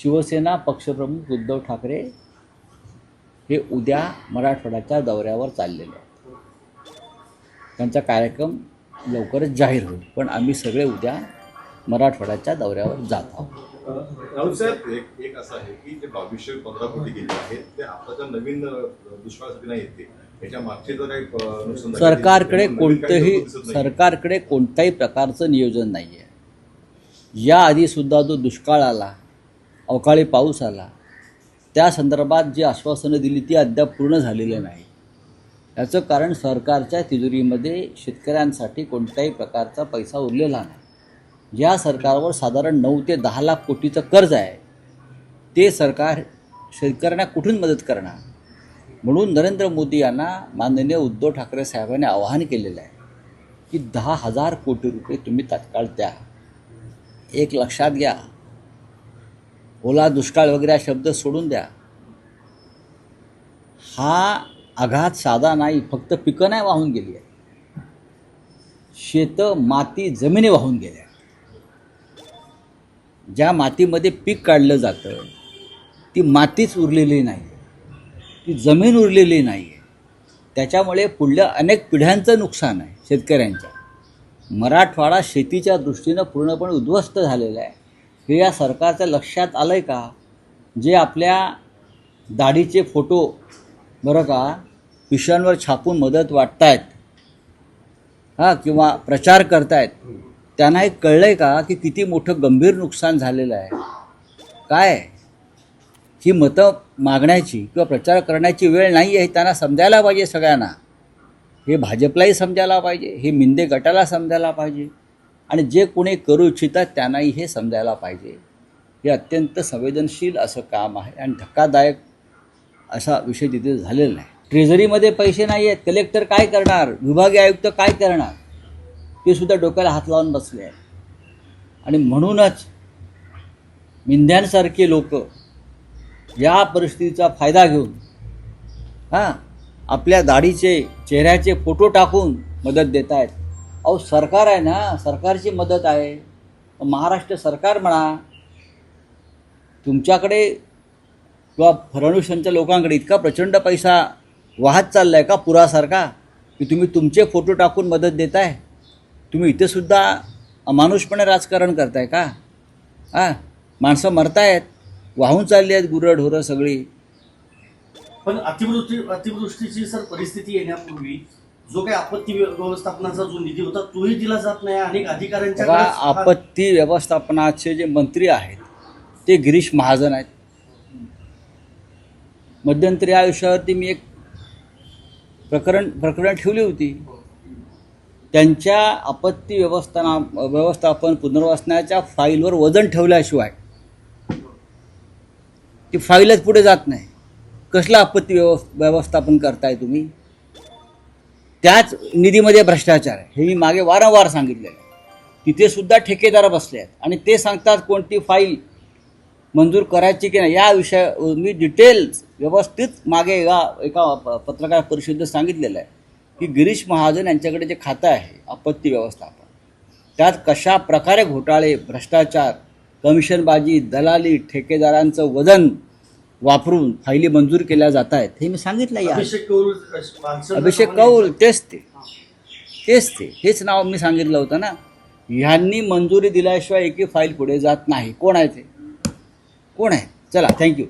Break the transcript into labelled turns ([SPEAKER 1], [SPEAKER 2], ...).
[SPEAKER 1] शिवसेना पक्षप्रमुख उद्धव ठाकरे हे उद्या मराठवाड्याच्या दौऱ्यावर चाललेले आहेत. त्यांचा कार्यक्रम लवकरच जाहीर होईल पण आम्ही सगळे उद्या मराठवाड्याच्या दौऱ्यावर जात आहोत.
[SPEAKER 2] राहुल साहेब एक एक असं आहे की जे बावीसशे पंधरा कोटी गेले आहेत ते आताच्या नवीन दुष्काळासाठी नाही येते याच्या मागचे जर झाले,
[SPEAKER 1] सरकारकडे
[SPEAKER 2] काही
[SPEAKER 1] कोणतंही. सरकारकडे कोणत्याही प्रकारचं नियोजन नाही आहे याआधीसुद्धा जो दुष्काळ आला अवकाळी पाऊस आला. त्या संदर्भात जी आश्वासनं दिली ती अद्याप पूर्ण झालेली नाही. याचं कारण सरकारच्या तिजोरीमध्ये शेतकऱ्यांसाठी कोणत्याही प्रकारचा पैसा उरलेला नाही. ज्या सरकारवर साधारण नऊ ते दहा लाख कोटीचं कर्ज आहे ते सरकार शेतकऱ्यांना कुठून मदत करणार? म्हणून नरेंद्र मोदी यांना माननीय उद्धव ठाकरे साहेबांनी आवाहन केलेलं आहे की दहा हजार कोटी रुपये तुम्ही तात्काळ द्या. एक लक्षात घ्या. ओला दुष्काळ वगैरे हा शब्द सोडून द्या. हा आघात साधा नाही फक्त पिकं नाही वाहून गेली आहे शेतं माती जमिनी वाहून गेल्या ज्या मातीमध्ये पीक काढलं जातं ती मातीच उरलेली नाही ती जमीन उरलेली नाही आहे. त्याच्यामुळे पुढल्या अनेक पिढ्यांचं नुकसान आहे शेतकऱ्यांच्या. मराठवाडा शेतीच्या दृष्टीनं पूर्णपणे उद्ध्वस्त झालेला आहे. हे या सरकारच्या लक्षात आलं आहे का? जे आपल्या दाढीचे फोटो बरं का पिशव्यांवर छापून मदत वाटतायत हां किंवा प्रचार करतायत त्यांना हे कळलं आहे का की किती मोठं गंभीर नुकसान झालेलं आहे? काय? ही मतं मागण्याची किंवा प्रचार करण्याची वेळ नाही आहे त्यांना समजायला पाहिजे सगळ्यांना. हे भाजपलाही समजायला पाहिजे हे मिंदे गटाला समजायला पाहिजे. आणि जे कोणी करू इच्छितात त्यांनाही हे समजायला पाहिजे. हे अत्यंत संवेदनशील असं काम आहे आणि धक्कादायक असा विषय तिथे झालेला आहे ट्रेझरीमध्ये पैसे नाही आहेत. कलेक्टर काय करणार? विभागीय आयुक्त काय करणार? ते सुद्धा डोक्याला हात लावून बसले आहे आणि म्हणूनच मिंध्यांसारखे लोक या परिस्थितीचा फायदा घेऊन हां आपल्या दाढीचे चेहऱ्याचे फोटो टाकून मदत देत आहेत अहो सरकार आहे ना सरकारची मदत आहे. महाराष्ट्र सरकार म्हणा तुमच्याकडे किंवा फडणवीस यांच्या लोकांकडे इतका प्रचंड पैसा वाहत चालला आहे का पुरासारखा की तुम्ही तुमचे फोटो टाकून मदत देताय? तुम्ही इथेसुद्धा अमानुषपणे राजकारण करताय का? हां माणसं मरतायत वाहून चालली आहेत गुरंढोरं सगळी.
[SPEAKER 3] पण अतिवृष्टी अतिवृष्टीची सर परिस्थिती येण्यापूर्वी जो काही आपत्ती व्य- व्यवस्थापनाचा जो निधी होता तोही दिला जात नाही. अनेक अधिकाऱ्यांच्या
[SPEAKER 1] बघा आपत्ती व्यवस्थापनाचे जे मंत्री आहेत ते गिरीश महाजन आहेत. मध्यंतरी या विषयावरती मी एक प्रकरण प्रकरण ठेवली होती. त्यांच्या आपत्ती व्यवस्थाना व्यवस्थापन पुनर्वसनाच्या फाईलवर वजन ठेवल्याशिवाय ती फाईलच पुढे जात नाही. कसलं आपत्ती व्यवस्थ व्यवस्थापन करताय तुम्ही? त्याच निधीमध्ये भ्रष्टाचार आहे. हे मी मागे वारंवार सांगितलेलं आहे. तिथे सुद्धा ठेकेदार बसले आहेत. आणि ते सांगतात कोणती फाईल मंजूर करायची की नाही या विषय मी डिटेल्स व्यवस्थित मागे एका एका प- पत्रकार परिषदेत सांगितलेलं आहे की गिरीश महाजन यांच्याकडे जे खातं आहे आपत्ती व्यवस्थापन त्यात कशा प्रकारे घोटाळे भ्रष्टाचार कमिशनबाजी दलाली ठेकेदारांचं वजन वापरून फाईली मंजूर केल्या जात आहेत हे मी सांगितलं या.
[SPEAKER 3] अभिषेक कौल
[SPEAKER 1] अभिषेक कौल तेच ते. तेच ते. हेच नाव मी सांगितलं होतं ना. ह्यांनी मंजुरी दिल्याशिवाय एकही फाईल पुढे जात नाही. कोण आहे ते? कोण आहे? चला थँक्यू